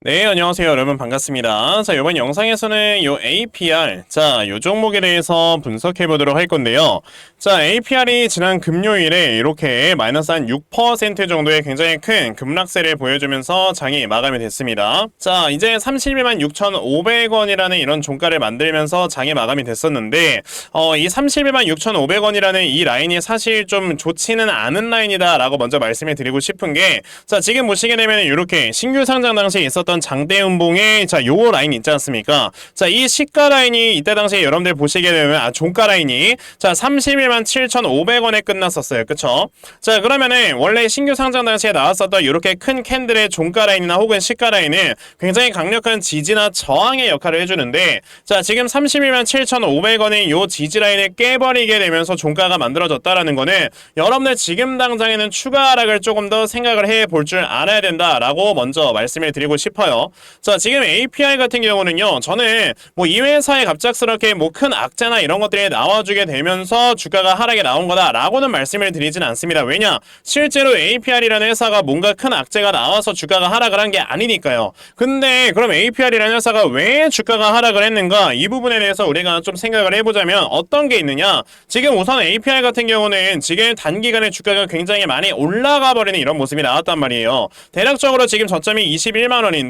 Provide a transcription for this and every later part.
네, 안녕하세요. 여러분 반갑습니다. 자, 이번 영상에서는 요 APR, 자, 요 종목에 대해서 분석해 보도록 할 건데요. 자, APR이 지난 금요일에 이렇게 마이너스 한 6% 정도의 굉장히 큰 급락세를 보여주면서 장이 마감이 됐습니다. 자, 이제 31만 6,500원이라는 이런 종가를 만들면서 장이 마감이 됐었는데, 어, 이 31만 6,500원이라는 이 라인이 사실 좀 좋지는 않은 라인이다라고 먼저 말씀을 드리고 싶은 게, 자, 지금 보시게 되면 이렇게 신규 상장 당시에 있었던 장대음봉의 자, 요 라인 있지 않습니까? 자, 이 시가 라인이 이때 당시에 여러분들 보시게 되면 아, 종가 라인이 자, 31만 7,500원에 끝났었어요. 그쵸? 자, 그러면은 원래 신규 상장 당시에 나왔었던 이렇게 큰 캔들의 종가 라인이나 혹은 시가 라인은 굉장히 강력한 지지나 저항의 역할을 해주는데 자, 지금 31만 7,500원의 요 지지 라인을 깨버리게 되면서 종가가 만들어졌다라는 거는 여러분들 지금 당장에는 추가 하락을 조금 더 생각을 해 볼 줄 알아야 된다라고 먼저 말씀을 드리고 싶어요. 자, 지금 API 같은 경우는요, 저는 뭐이 회사에 갑작스럽게 뭐 큰 악재나 이런 것들이 나와주게 되면서 주가가 하락에 나온 거다라고는 말씀을 드리진 않습니다. 왜냐? 실제로 APR이라는 회사가 뭔가 큰 악재가 나와서 주가가 하락을 한 게 아니니까요. 근데 그럼 APR이라는 회사가 왜 주가가 하락을 했는가? 이 부분에 대해서 우리가 좀 생각을 해보자면 어떤 게 있느냐? 지금 우선 APR 같은 경우는 지금 단기간에 주가가 굉장히 많이 올라가 버리는 이런 모습이 나왔단 말이에요. 대략적으로 지금 저점이 21만 원인데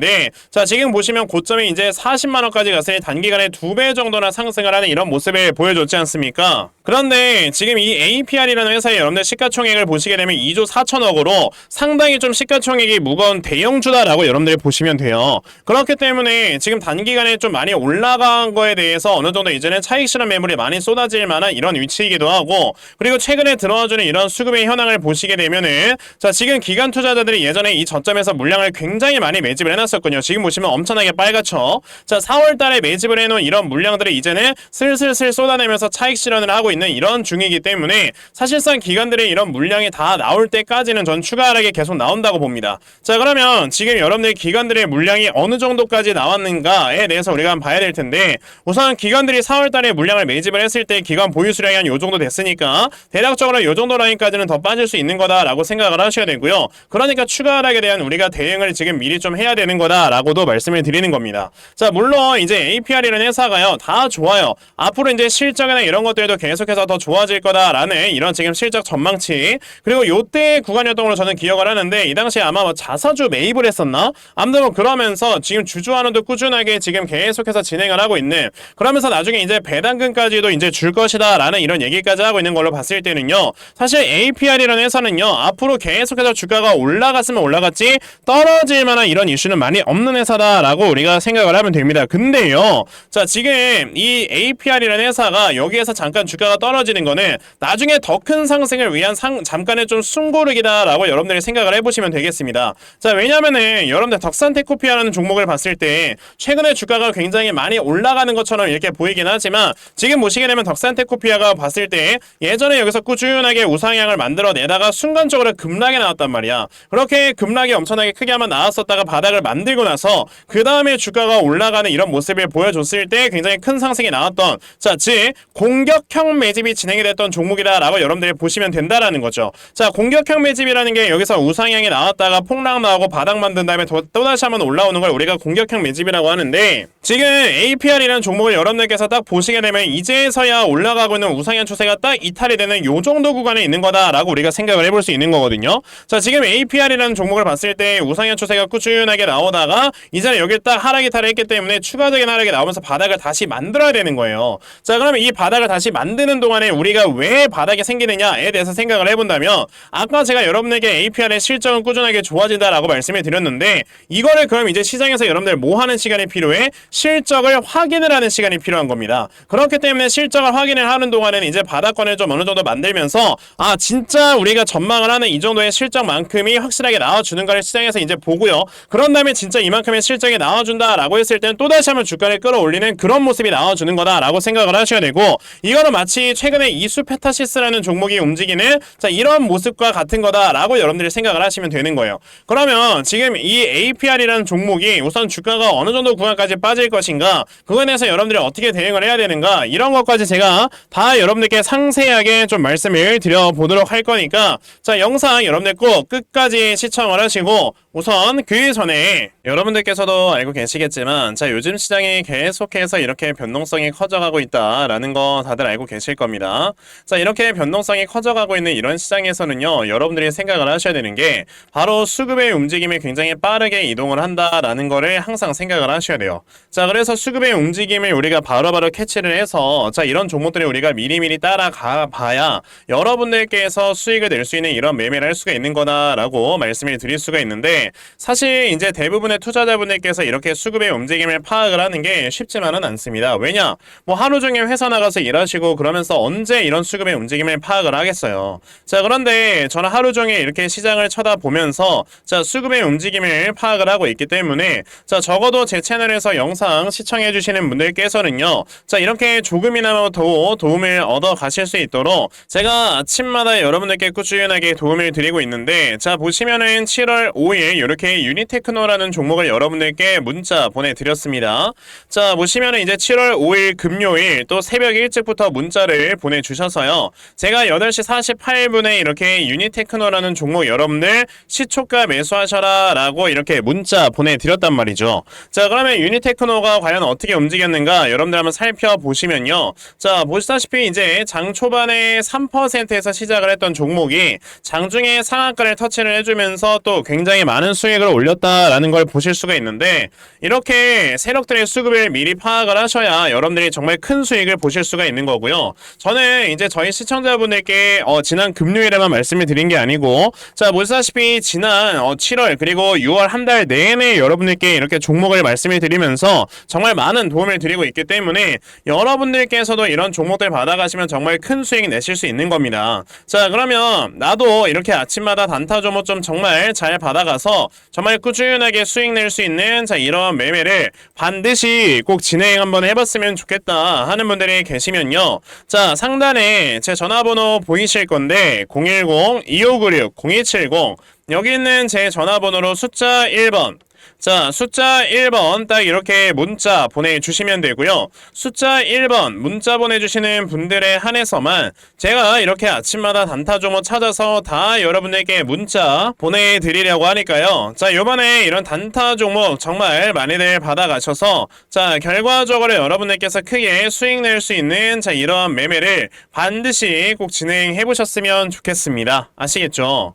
자 지금 보시면 고점이 이제 40만 원까지 갔으니 단기간에 두 배 정도나 상승을 하는 이런 모습을 보여줬지 않습니까? 그런데 지금 이 APR이라는 회사의 여러분들 시가총액을 보시게 되면 2조 4천억으로 상당히 좀 시가총액이 무거운 대형주다라고 여러분들이 보시면 돼요. 그렇기 때문에 지금 단기간에 좀 많이 올라간 거에 대해서 어느 정도 이제는 차익 실현 매물이 많이 쏟아질 만한 이런 위치이기도 하고 그리고 최근에 들어와주는 이런 수급의 현황을 보시게 되면은 자 지금 기관 투자자들이 예전에 이 저점에서 물량을 굉장히 많이 매집을 해놨 었군요. 지금 보시면 엄청나게 빨갛죠. 자 4월달에 매집을 해놓은 이런 물량들이 이제는 슬슬슬 쏟아내면서 차익 실현을 하고 있는 이런 중이기 때문에 사실상 기관들의 이런 물량이 다 나올 때까지는 전 추가 하락이 계속 나온다고 봅니다. 자 그러면 지금 여러분들 기관들의 물량이 어느 정도까지 나왔는가에 대해서 우리가 한번 봐야 될 텐데 우선 기관들이 4월달에 물량을 매집을 했을 때 기관 보유 수량이 한 요 정도 됐으니까 대략적으로 요 정도 라인까지는 더 빠질 수 있는 거다라고 생각을 하셔야 되고요. 그러니까 추가 하락에 대한 우리가 대응을 지금 미리 좀 해야 되는 거다라고도 말씀을 드리는 겁니다. 자 물론 이제 APR이라는 회사가요 다 좋아요. 앞으로 이제 실적이나 이런 것들도 계속해서 더 좋아질 거다라는 이런 지금 실적 전망치 그리고 요때 구간이었던 걸로 저는 기억을 하는데 이 당시에 아마 뭐 자사주 매입을 했었나? 아무튼 뭐 그러면서 지금 주주환원도 꾸준하게 지금 계속해서 진행을 하고 있는 그러면서 나중에 이제 배당금까지도 이제 줄 것이다라는 이런 얘기까지 하고 있는 걸로 봤을 때는요 사실 APR이라는 회사는요 앞으로 계속해서 주가가 올라갔으면 올라갔지 떨어질 만한 이런 이슈는 많이 없는 회사다라고 우리가 생각을 하면 됩니다. 근데요 자 지금 이 APR이라는 회사가 여기에서 잠깐 주가가 떨어지는 거는 나중에 더 큰 상승을 위한 상, 잠깐의 좀 숨고르기다라고 여러분들이 생각을 해보시면 되겠습니다. 자 왜냐면은 여러분들 덕산테코피아라는 종목을 봤을 때 최근에 주가가 굉장히 많이 올라가는 것처럼 이렇게 보이긴 하지만 지금 보시게 되면 덕산테코피아가 봤을 때 예전에 여기서 꾸준하게 우상향을 만들어내다가 순간적으로 급락이 나왔단 말이야. 그렇게 급락이 엄청나게 크게 한번 나왔었다가 바닥을 만들고 나서 그 다음에 주가가 올라가는 이런 모습을 보여줬을 때 굉장히 큰 상승이 나왔던 자, 즉 공격형 매집이 진행이 됐던 종목이다라고 여러분들이 보시면 된다라는 거죠. 자, 공격형 매집이라는 게 여기서 우상향이 나왔다가 폭락 나오고 바닥 만든 다음에 또, 또 다시 한번 올라오는 걸 우리가 공격형 매집이라고 하는데 지금 APR이라는 종목을 여러분들께서 딱 보시게 되면 이제서야 올라가고 있는 우상향 추세가 딱 이탈이 되는 요 정도 구간에 있는 거다라고 우리가 생각을 해볼 수 있는 거거든요. 자, 지금 APR이라는 종목을 봤을 때 우상향 추세가 꾸준하게 나 오다가 이제는 여기 딱 하락 이탈을 했기 때문에 추가적인 하락이 나오면서 바닥을 다시 만들어야 되는 거예요. 자, 그러면 이 바닥을 다시 만드는 동안에 우리가 왜 바닥이 생기느냐에 대해서 생각을 해본다면 아까 제가 여러분에게 APR의 실적은 꾸준하게 좋아진다라고 말씀을 드렸는데 이거를 그럼 이제 시장에서 여러분들 뭐 하는 시간이 필요해? 실적을 확인을 하는 시간이 필요한 겁니다. 그렇기 때문에 실적을 확인을 하는 동안에는 이제 바닥권을 좀 어느 정도 만들면서 아 진짜 우리가 전망을 하는 이 정도의 실적만큼이 확실하게 나와주는 걸 시장에서 이제 보고요. 그런 다음에 진짜 이만큼의 실적이 나와준다라고 했을 때는 또다시 한번 주가를 끌어올리는 그런 모습이 나와주는 거다라고 생각을 하셔야 되고 이거는 마치 최근에 이수페타시스라는 종목이 움직이는 자 이런 모습과 같은 거다라고 여러분들이 생각을 하시면 되는 거예요. 그러면 지금 이 APR이라는 종목이 우선 주가가 어느 정도 구간까지 빠질 것인가 그거에 대해서 여러분들이 어떻게 대응을 해야 되는가 이런 것까지 제가 다 여러분들께 상세하게 좀 말씀을 드려보도록 할 거니까 자 영상 여러분들 꼭 끝까지 시청을 하시고 우선 그 전에 여러분들께서도 알고 계시겠지만 자 요즘 시장이 계속해서 이렇게 변동성이 커져가고 있다라는 거 다들 알고 계실 겁니다. 자 이렇게 변동성이 커져가고 있는 이런 시장에서는요 여러분들이 생각을 하셔야 되는 게 바로 수급의 움직임이 굉장히 빠르게 이동을 한다라는 거를 항상 생각을 하셔야 돼요. 자 그래서 수급의 움직임을 우리가 바로바로 캐치를 해서 자 이런 종목들을 우리가 미리미리 따라가 봐야 여러분들께서 수익을 낼 수 있는 이런 매매를 할 수가 있는 거다라고 말씀을 드릴 수가 있는데 사실 이제 대 부분의 투자자분들께서 이렇게 수급의 움직임을 파악을 하는 게 쉽지만은 않습니다. 왜냐? 뭐 하루 종일 회사 나가서 일하시고 그러면서 언제 이런 수급의 움직임을 파악을 하겠어요. 자, 그런데 저는 하루 종일 이렇게 시장을 쳐다보면서 자, 수급의 움직임을 파악을 하고 있기 때문에 자, 적어도 제 채널에서 영상 시청해 주시는 분들께서는요. 자, 이렇게 조금이나마 더 도움을 얻어 가실 수 있도록 제가 아침마다 여러분들께 꾸준하게 도움을 드리고 있는데 자, 보시면은 7월 5일 이렇게 유니테크노라는 종목을 여러분들께 문자 보내드렸습니다. 자, 보시면은 이제 7월 5일 금요일 또 새벽 일찍부터 문자를 보내주셔서요. 제가 8시 48분에 이렇게 유니테크노라는 종목 여러분들 시초가 매수하셔라 라고 이렇게 문자 보내드렸단 말이죠. 자, 그러면 유니테크노가 과연 어떻게 움직였는가 여러분들 한번 살펴보시면요. 자, 보시다시피 이제 장 초반에 3%에서 시작을 했던 종목이 장중에 상한가를 터치를 해주면서 또 굉장히 많은 수익을 올렸다라는 걸 보실 수가 있는데 이렇게 세력들의 수급을 미리 파악을 하셔야 여러분들이 정말 큰 수익을 보실 수가 있는 거고요. 저는 이제 저희 시청자분들께 어, 지난 금요일에만 말씀을 드린 게 아니고 자 보시다시피 지난 어, 7월 그리고 6월 한 달 내내 여러분들께 이렇게 종목을 말씀을 드리면서 정말 많은 도움을 드리고 있기 때문에 여러분들께서도 이런 종목들 받아가시면 정말 큰 수익 내실 수 있는 겁니다. 자 그러면 나도 이렇게 아침마다 단타 종목 좀 정말 잘 받아가서 정말 꾸준하게 수익 낼 수 있는 자 이런 매매를 반드시 꼭 진행 한번 해봤으면 좋겠다 하는 분들이 계시면요. 자 상단에 제 전화번호 보이실 건데 010-2596-0270 여기 있는 제 전화번호로 숫자 1번 자, 숫자 1번 딱 이렇게 문자 보내주시면 되고요. 숫자 1번 문자 보내주시는 분들에 한해서만 제가 이렇게 아침마다 단타 종목 찾아서 다 여러분들께 문자 보내드리려고 하니까요. 자, 요번에 이런 단타 종목 정말 많이들 받아가셔서 자, 결과적으로 여러분들께서 크게 수익 낼 수 있는 자, 이러한 매매를 반드시 꼭 진행해 보셨으면 좋겠습니다. 아시겠죠?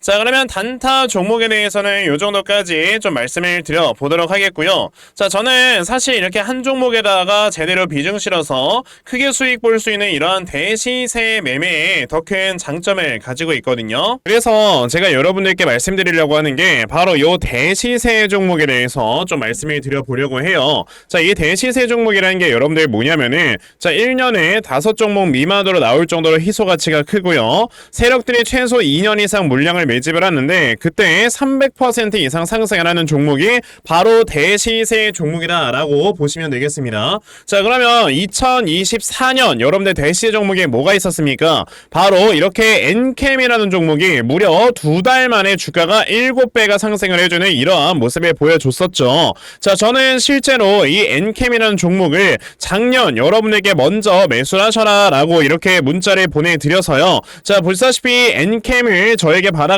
자 그러면 단타 종목에 대해서는 요 정도까지 좀 말씀을 드려 보도록 하겠고요. 자 저는 사실 이렇게 한 종목에다가 제대로 비중 실어서 크게 수익 볼 수 있는 이러한 대시세 매매에 더 큰 장점을 가지고 있거든요. 그래서 제가 여러분들께 말씀드리려고 하는 게 바로 요 대시세 종목에 대해서 좀 말씀을 드려 보려고 해요. 자 이 대시세 종목이라는 게 여러분들 뭐냐면은 자 1년에 다섯 종목 미만으로 나올 정도로 희소 가치가 크고요. 세력들이 최소 2년 이상 물량을 매집을 하는데 그때 300% 이상 상승하는 종목이 바로 대시세 종목이다라고 보시면 되겠습니다. 자 그러면 2024년 여러분들 대시세 종목에 뭐가 있었습니까? 바로 이렇게 엔캠이라는 종목이 무려 두 달 만에 주가가 7배가 상승을 해주는 이러한 모습을 보여줬었죠. 자 저는 실제로 이 엔캠이라는 종목을 작년 여러분에게 먼저 매수하셔라 라고 이렇게 문자를 보내드려서요. 자 보시다시피 엔캠을 저에게 받아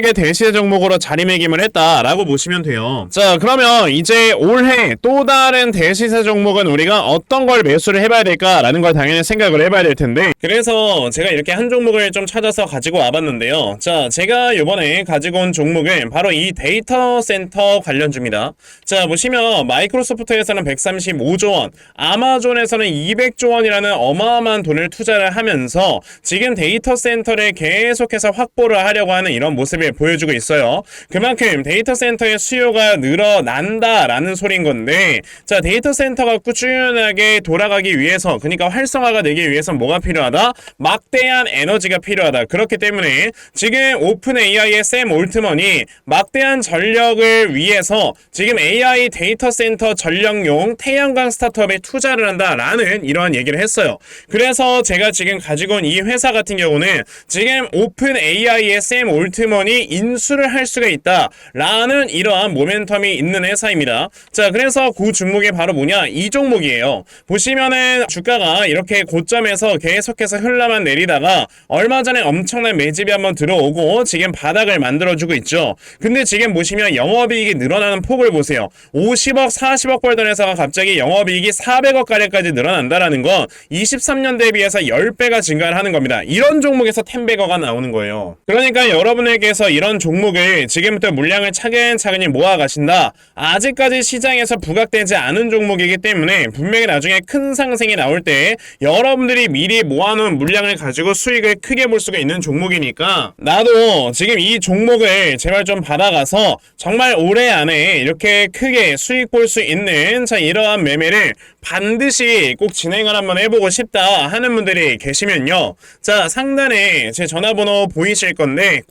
대시세 종목으로 자리매김을 했다라고 보시면 돼요. 자 그러면 이제 올해 또 다른 대시세 종목은 우리가 어떤 걸 매수를 해봐야 될까라는 걸 당연히 생각을 해봐야 될 텐데 그래서 제가 이렇게 한 종목을 좀 찾아서 가지고 와봤는데요. 자 제가 이번에 가지고 온 종목은 바로 이 데이터 센터 관련주입니다. 자 보시면 마이크로소프트에서는 135조 원, 아마존에서는 200조 원이라는 어마어마한 돈을 투자를 하면서 지금 데이터 센터를 계속해서 확보를 하려고 하는 이런 모습을 보여주고 있어요. 그만큼 데이터 센터의 수요가 늘어난다라는 소린 건데 자 데이터 센터가 꾸준하게 돌아가기 위해서 그러니까 활성화가 되기 위해서 뭐가 필요하다? 막대한 에너지가 필요하다. 그렇기 때문에 지금 오픈 AI의 샘 올트먼이 막대한 전력을 위해서 지금 AI 데이터 센터 전력용 태양광 스타트업에 투자를 한다라는 이러한 얘기를 했어요. 그래서 제가 지금 가지고 온 이 회사 같은 경우는 지금 오픈 AI의 샘 올트먼이 인수를 할 수가 있다라는 이러한 모멘텀이 있는 회사입니다. 자, 그래서 그 종목이 바로 뭐냐? 이 종목이에요. 보시면은 주가가 이렇게 고점에서 계속해서 흘러만 내리다가 얼마 전에 엄청난 매집이 한번 들어오고 지금 바닥을 만들어주고 있죠. 근데 지금 보시면 영업이익이 늘어나는 폭을 보세요. 50억, 40억 벌던 회사가 갑자기 영업이익이 400억 가량까지 늘어난다라는 건 23년 대비해서 10배가 증가를 하는 겁니다. 이런 종목에서 10배거가 나오는 거예요. 그러니까 여러분에게서 이런 종목을 지금부터 물량을 차근차근히 모아 가신다. 아직까지 시장에서 부각되지 않은 종목이기 때문에 분명히 나중에 큰 상승이 나올 때 여러분들이 미리 모아놓은 물량을 가지고 수익을 크게 볼 수가 있는 종목이니까 나도 지금 이 종목을 제발 좀 받아가서 정말 올해 안에 이렇게 크게 수익 볼 수 있는 자 이러한 매매를 반드시 꼭 진행을 한번 해보고 싶다 하는 분들이 계시면요. 자 상단에 제 전화번호 보이실 건데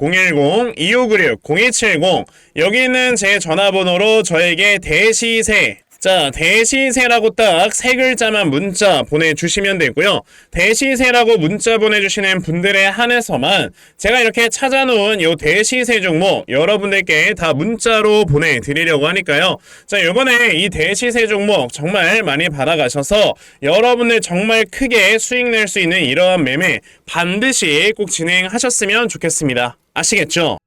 010-2596-0270 여기 있는 제 전화번호로 저에게 대시세 자, 대시세라고 딱 세 글자만 문자 보내주시면 되고요. 대시세라고 문자 보내주시는 분들에 한해서만 제가 이렇게 찾아놓은 요 대시세 종목 여러분들께 다 문자로 보내드리려고 하니까요. 자, 요번에 이 대시세 종목 정말 많이 받아가셔서 여러분들 정말 크게 수익 낼 수 있는 이러한 매매 반드시 꼭 진행하셨으면 좋겠습니다. 아시겠죠?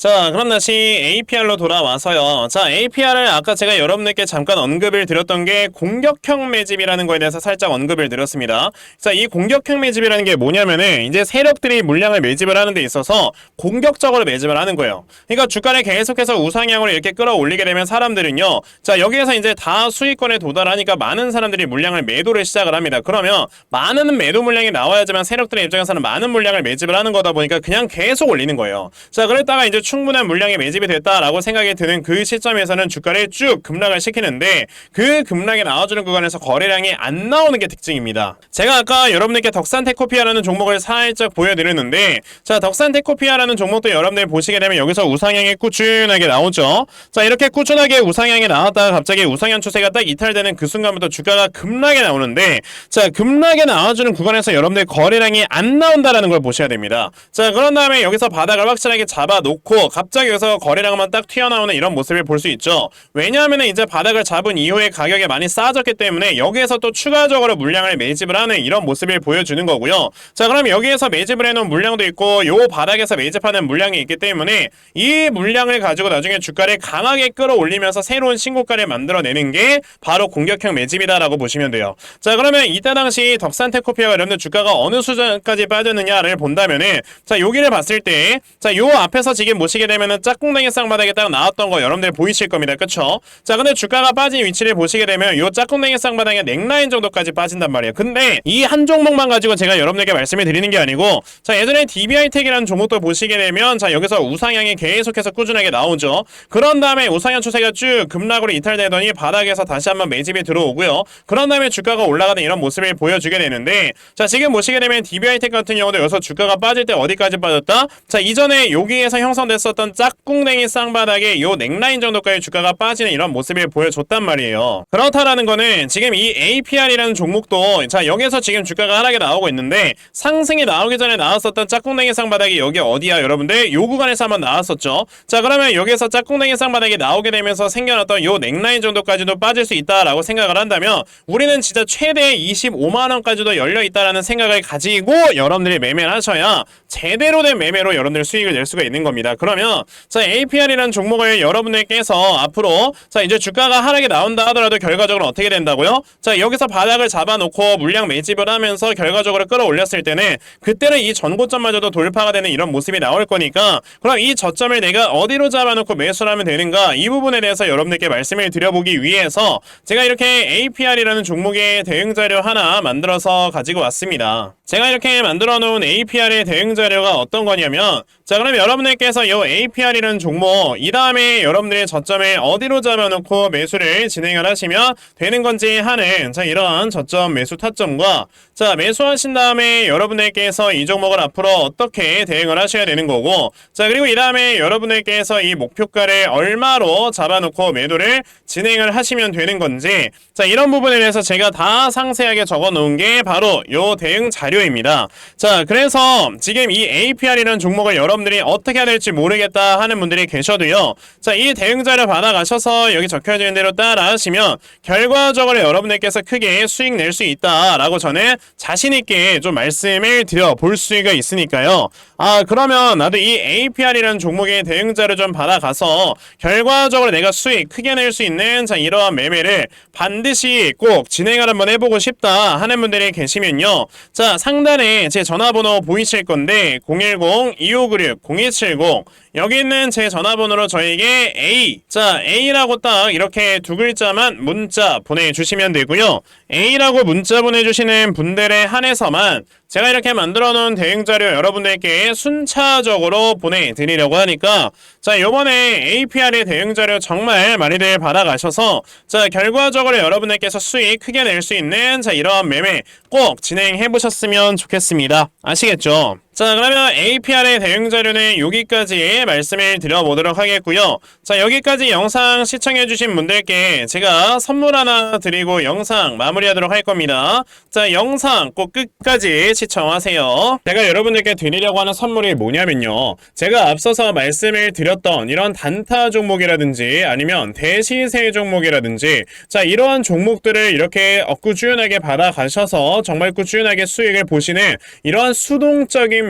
자, 그럼 다시 APR로 돌아와서요. 자, APR을 아까 제가 여러분들께 잠깐 언급을 드렸던 게 공격형 매집이라는 거에 대해서 살짝 언급을 드렸습니다. 자, 이 공격형 매집이라는 게 뭐냐면은 이제 세력들이 물량을 매집을 하는 데 있어서 공격적으로 매집을 하는 거예요. 그러니까 주가를 계속해서 우상향으로 이렇게 끌어올리게 되면 사람들은요. 자, 여기에서 이제 다 수익권에 도달하니까 많은 사람들이 물량을 매도를 시작을 합니다. 그러면 많은 매도 물량이 나와야지만 세력들의 입장에서는 많은 물량을 매집을 하는 거다 보니까 그냥 계속 올리는 거예요. 자, 그랬다가 이제 충분한 물량이 매집이 됐다라고 생각이 드는 그 시점에서는 주가를 쭉 급락을 시키는데 그 급락이 나와주는 구간에서 거래량이 안 나오는 게 특징입니다. 제가 아까 여러분들께 덕산 테코피아라는 종목을 살짝 보여드렸는데 자 덕산 테코피아라는 종목도 여러분들 보시게 되면 여기서 우상향이 꾸준하게 나오죠. 자 이렇게 꾸준하게 우상향이 나왔다가 갑자기 우상향 추세가 딱 이탈되는 그 순간부터 주가가 급락이 나오는데 자 급락이 나와주는 구간에서 여러분들 거래량이 안 나온다라는 걸 보셔야 됩니다. 자 그런 다음에 여기서 바닥을 확실하게 잡아놓고 갑자기 여기서 거래량만 딱 튀어나오는 이런 모습을 볼 수 있죠. 왜냐하면 이제 바닥을 잡은 이후에 가격이 많이 싸졌기 때문에 여기에서 또 추가적으로 물량을 매집을 하는 이런 모습을 보여주는 거고요. 자 그럼 여기에서 매집을 해놓은 물량도 있고 요 바닥에서 매집하는 물량이 있기 때문에 이 물량을 가지고 나중에 주가를 강하게 끌어올리면서 새로운 신고가를 만들어내는 게 바로 공격형 매집이다라고 보시면 돼요. 자 그러면 이때 당시 덕산테 코피아가 여러분들 주가가 어느 수준까지 빠졌느냐를 본다면은 자 여기를 봤을 때 자 요 앞에서 지금 보시게 되면은 짝꿍댕이 쌍바닥에 딱 나왔던 거 여러분들 보이실 겁니다. 그쵸? 자 근데 주가가 빠진 위치를 보시게 되면 요 짝꿍댕이 쌍바닥에 넥라인 정도까지 빠진단 말이에요. 근데 이 한 종목만 가지고 제가 여러분들께 말씀을 드리는 게 아니고 자 예전에 DBI텍이라는 종목도 보시게 되면 자 여기서 우상향이 계속해서 꾸준하게 나오죠. 그런 다음에 우상향 추세가 쭉 급락으로 이탈되더니 바닥에서 다시 한번 매집이 들어오고요. 그런 다음에 주가가 올라가는 이런 모습을 보여주게 되는데 자 지금 보시게 되면 DBI텍 같은 경우도 여기서 주가가 빠질 때 어디까지 빠졌다? 자 이전에 여기에서 형성 됐었던 짝꿍댕이 쌍바닥에 요 넥라인 정도까지 주가가 빠지는 이런 모습을 보여줬단 말이에요. 그렇다라는 거는 지금 이 APR이라는 종목도 자 여기서 지금 주가가 하락이 나오고 있는데 상승이 나오기 전에 나왔었던 짝꿍댕이 쌍바닥이 여기 어디야 여러분들? 요 구간에서 한번 나왔었죠. 자 그러면 여기서 짝꿍댕이 쌍바닥이 나오게 되면서 생겨났던 요 넥라인 정도까지도 빠질 수 있다라고 생각을 한다면 우리는 진짜 최대 25만 원까지도 열려 있다라는 생각을 가지고 여러분들이 매매를 하셔야 제대로 된 매매로 여러분들 수익을 낼 수가 있는 겁니다. 그러면 자 APR이라는 종목을 여러분들께서 앞으로 자 이제 주가가 하락이 나온다 하더라도 결과적으로 어떻게 된다고요? 자 여기서 바닥을 잡아놓고 물량 매집을 하면서 결과적으로 끌어올렸을 때는 그때는 이 전고점마저도 돌파가 되는 이런 모습이 나올 거니까 그럼 이 저점을 내가 어디로 잡아놓고 매수를 하면 되는가 이 부분에 대해서 여러분들께 말씀을 드려보기 위해서 제가 이렇게 APR이라는 종목의 대응 자료 하나 만들어서 가지고 왔습니다. 제가 이렇게 만들어 놓은 APR의 대응 자료가 어떤 거냐면 자 그럼 여러분들께서 이 APR이라는 종목. 이 다음에 여러분들의 저점을 어디로 잡아놓고 매수를 진행을 하시면 되는 건지 하는 자 이러한 저점 매수 타점과 자 매수하신 다음에 여러분들께서 이 종목을 앞으로 어떻게 대응을 하셔야 되는 거고 자 그리고 이 다음에 여러분들께서 이 목표가를 얼마로 잡아놓고 매도를 진행을 하시면 되는 건지 자 이런 부분에 대해서 제가 다 상세하게 적어 놓은 게 바로 요 대응 자료입니다. 자 그래서 지금 이 APR이라는 종목을 여러분들이 어떻게 해야 될지 모르겠 다 하는 분들이 계셔도요 자 이 대응 자료 받아가셔서 여기 적혀져 있는 대로 따라 하시면 결과적으로 여러분들께서 크게 수익 낼 수 있다라고 저는 자신 있게 좀 말씀을 드려 볼 수가 있으니까요. 아 그러면 나도 이 APR이라는 종목의 대응자를 좀 받아가서 결과적으로 내가 수익 크게 낼 수 있는 자 이러한 매매를 반드시 꼭 진행을 한번 해보고 싶다 하는 분들이 계시면요. 자 상단에 제 전화번호 보이실 건데 010-2596-0170 여기 있는 제 전화번호로 저에게 A 자 A라고 딱 이렇게 두 글자만 문자 보내주시면 되고요. A라고 문자 보내주시는 분들에 한해서만 제가 이렇게 만들어 놓은 대응 자료 여러분들께 순차적으로 보내드리려고 하니까 자 요번에 APR의 대응 자료 정말 많이들 받아가셔서 자 결과적으로 여러분들께서 수익 크게 낼 수 있는 자 이러한 매매 꼭 진행해 보셨으면 좋겠습니다 아시겠죠? 자 그러면 APR의 대응 자료는 여기까지 말씀을 드려보도록 하겠고요. 자 여기까지 영상 시청해주신 분들께 제가 선물 하나 드리고 영상 마무리하도록 할 겁니다. 자 영상 꼭 끝까지 시청하세요. 제가 여러분들께 드리려고 하는 선물이 뭐냐면요. 제가 앞서서 말씀을 드렸던 이런 단타 종목이라든지 아니면 대시세 종목이라든지 자 이러한 종목들을 이렇게 꾸준하게 받아가셔서 정말 꾸준하게 수익을 보시는 이러한 수동적인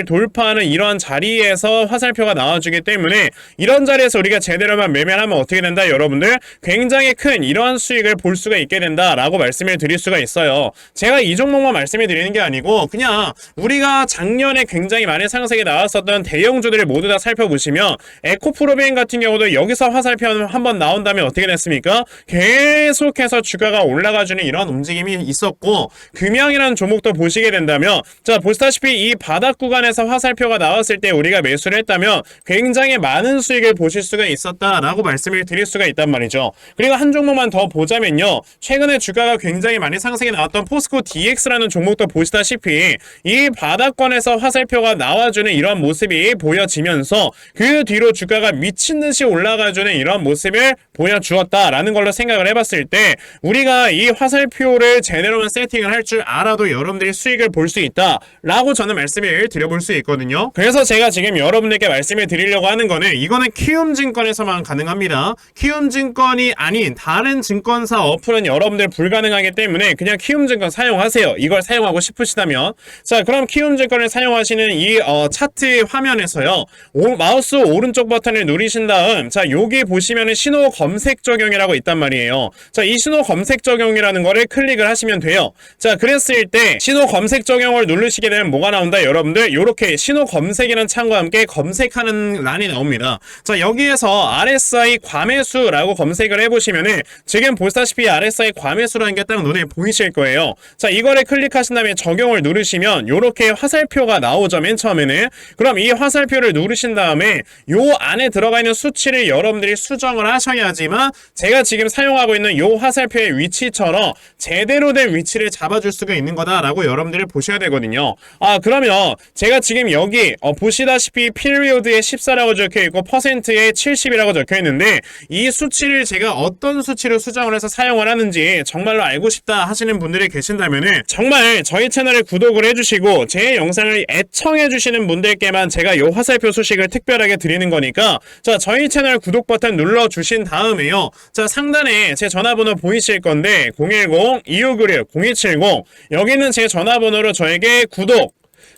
돌파하는 이러한 자리에서 화살표가 나와주기 때문에 이런 자리에서 우리가 제대로만 매매하면 어떻게 된다 여러분들 굉장히 큰 이러한 수익을 볼 수가 있게 된다라고 말씀을 드릴 수가 있어요. 제가 이 종목만 말씀을 드리는 게 아니고 그냥 우리가 작년에 굉장히 많이 상승이 나왔었던 대형주들을 모두 다 살펴보시면 에코프로베인 같은 경우도 여기서 화살표 한번 나온 다음에 어떻게 됐습니까? 계속해서 주가가 올라가주는 이런 움직임이 있었고 금양이라는 종목도 보시게 된다면 자 보시다시피 이 바닥 구간 에서 화살표가 나왔을 때 우리가 매수를 했다면 굉장히 많은 수익을 보실 수가 있었다라고 말씀을 드릴 수가 있단 말이죠. 그리고 한 종목만 더 보자면요. 최근에 주가가 굉장히 많이 상승이 나왔던 포스코 DX라는 종목도 보시다시피 이 바닥권에서 화살표가 나와주는 이런 모습이 보여지면서 그 뒤로 주가가 미친 듯이 올라가주는 이런 모습을 보여주었다라는 걸로 생각을 해봤을 때 우리가 이 화살표를 제대로만 세팅을 할 줄 알아도 여러분들이 수익을 볼 수 있다라고 저는 말씀을 드려 볼 수 있거든요. 그래서 제가 지금 여러분들께 말씀을 드리려고 하는 거는 이거는 키움증권에서만 가능합니다. 키움증권이 아닌 다른 증권사 어플은 여러분들 불가능하기 때문에 그냥 키움증권 사용하세요. 이걸 사용하고 싶으시다면 자 그럼 키움증권을 사용하시는 이 어, 차트 화면에서요 오- 마우스 오른쪽 버튼을 누르신 다음 자 여기 보시면은 신호 검색 적용이라고 있단 말이에요. 자 이 신호 검색 적용이라는 거를 클릭을 하시면 돼요. 자 그랬을 때 신호 검색 적용을 누르시게 되면 뭐가 나온다 여러분들 이렇게 신호 검색이라는 창과 함께 검색하는 란이 나옵니다. 자 여기에서 RSI 과매수라고 검색을 해보시면은 지금 보시다시피 RSI 과매수라는 게 딱 눈에 보이실 거예요. 자 이거를 클릭하신 다음에 적용을 누르시면 이렇게 화살표가 나오죠 맨 처음에는 그럼 이 화살표를 누르신 다음에 요 안에 들어가 있는 수치를 여러분들이 수정을 하셔야지만 제가 지금 사용하고 있는 요 화살표의 위치처럼 제대로 된 위치를 잡아줄 수가 있는 거다라고 여러분들이 보셔야 되거든요. 아 그러면 제가 지금 여기 어, 보시다시피 피리오드에 14라고 적혀 있고 퍼센트에 70이라고 적혀 있는데 이 수치를 제가 어떤 수치로 수정을 해서 사용을 하는지 정말로 알고 싶다 하시는 분들이 계신다면 은 정말 저희 채널을 구독을 해주시고 제 영상을 애청해 주시는 분들께만 제가 요 화살표 소식을 특별하게 드리는 거니까 자 저희 채널 구독 버튼 눌러 주신 다음에요. 자 상단에 제 전화번호 보이실 건데 010-2596-0270 여기는 제 전화번호로 저에게 구독